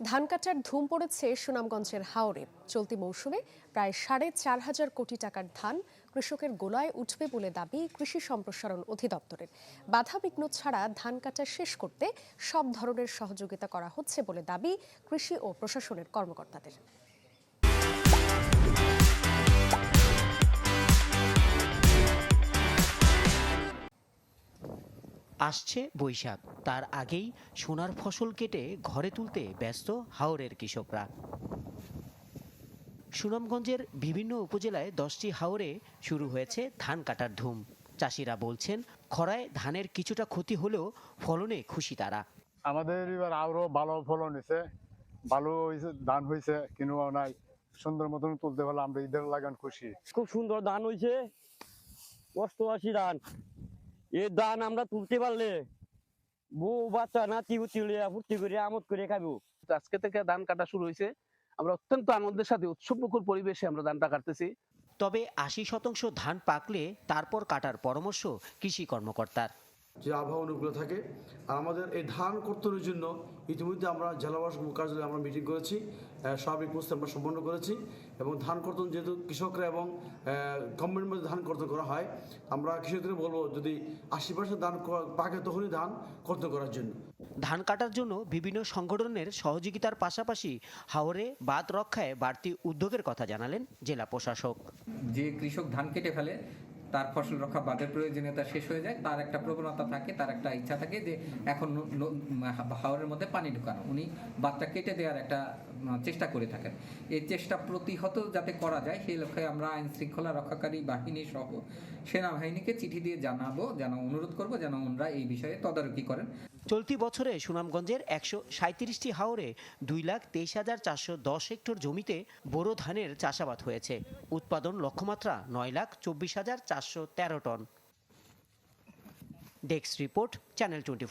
ধান কাটার ধুম পড়েছে সুনামগঞ্জের হাওরে। চলতি মৌসুমে প্রায় সাড়ে চার হাজার কোটি টাকার ধান কৃষকের গোলায় উঠবে বলে দাবি কৃষি সম্প্রসারণ অধিদপ্তরের। বাধা বিঘ্ন ছাড়া ধান কাটা শেষ করতে সব ধরনের সহযোগিতা করা হচ্ছে বলে দাবি কৃষি ও প্রশাসনের কর্মকর্তাদের। আসছে বৈশাখ। তার আগেই সোনার ফসল কেটে ঘরে তুলতে ব্যস্ত হাওরের কৃষকরা। সুনামগঞ্জের বিভিন্ন উপজেলায় দশটি হাওরে শুরু হয়েছে ধান কাটার ধুম। চাষিরা বলছেন খরায় ধানের কিছুটা ক্ষতি হলেও ফলনে খুশি তারা। আমাদের এবার আরও ভালো ফলন হয়েছে ভালো হয়েছে ধান হয়েছে কিন্তু নাই। সুন্দর মতন তুলতে পারলে আমরা ঈদের লাগান খুশি। খুব সুন্দর ধান হয়েছে অষ্টআশি ধান। এই ধান আমরা তুলতে পারলে বউ বাচ্চা নাতি উতি ফুর্তি করে আমোদ করে খাব আজকে থেকে ধান কাটা শুরু হয়েছে আমরা অত্যন্ত আনন্দের সাথে পরিবেশে আমরা ধানটা কাটতেছি। তবে আশি শতাংশ ধান পাকলে তারপর কাটার পরামর্শ কৃষি কর্মকর্তার। যে আবহাওয়া অনুকূলে থাকে। আর আমাদের এই ধান কর্তনের জন্য ইতিমধ্যে আমরা জেলাবাস কার্যালয়ে আমরা মিটিং করেছি স্বাভাবিক প্রস্তুতি আমরা সম্পন্ন করেছি এবং ধান কর্তন যেহেতু কৃষকরা এবং গভর্নমেন্টের মধ্যে ধান কর্তন করা হয় আমরা কৃষকদের বলব যদি আশি পার্সেন্ট ধান পাকে তখনই ধান কর্তন করার জন্য। ধান কাটার জন্য বিভিন্ন সংগঠনের সহযোগিতার পাশাপাশি হাওরে বাদ রক্ষায় বাড়তি উদ্যোগের কথা জানালেন জেলা প্রশাসক। যে কৃষক ধান কেটে ফেলে তার ফসল রক্ষা বাদের প্রয়োজনীয়তা শেষ হয়ে যায়, তার একটা প্রবণতা থাকে, তার একটা ইচ্ছা থাকে যে এখন হাওড়ের মধ্যে পানি ঢুকানো। উনি বাদটা কেটে দেওয়ার একটা চেষ্টা করে থাকেন। এই চেষ্টা প্রতিহত যাতে করা যায়, সেই লক্ষ্যে আমরা আইন শৃঙ্খলা রক্ষাকারী বাহিনী সহ সেনাবাহিনীকে চিঠি দিয়ে জানাব, যেন অনুরোধ করব, যেন ওনারা এই বিষয়ে তদারকি করেন। চলতি বছরে সুনামগঞ্জের একশো সাঁত্রিশটি হাওরে দুই লাখ তেইশ হাজার চারশো দশ হেক্টর জমিতে বোরো ধানের চাষাবাদ হয়েছে। উৎপাদন লক্ষ্যমাত্রা নয় লাখ চব্বিশ হাজার চারশো তেরো ton. Desk report, channel twenty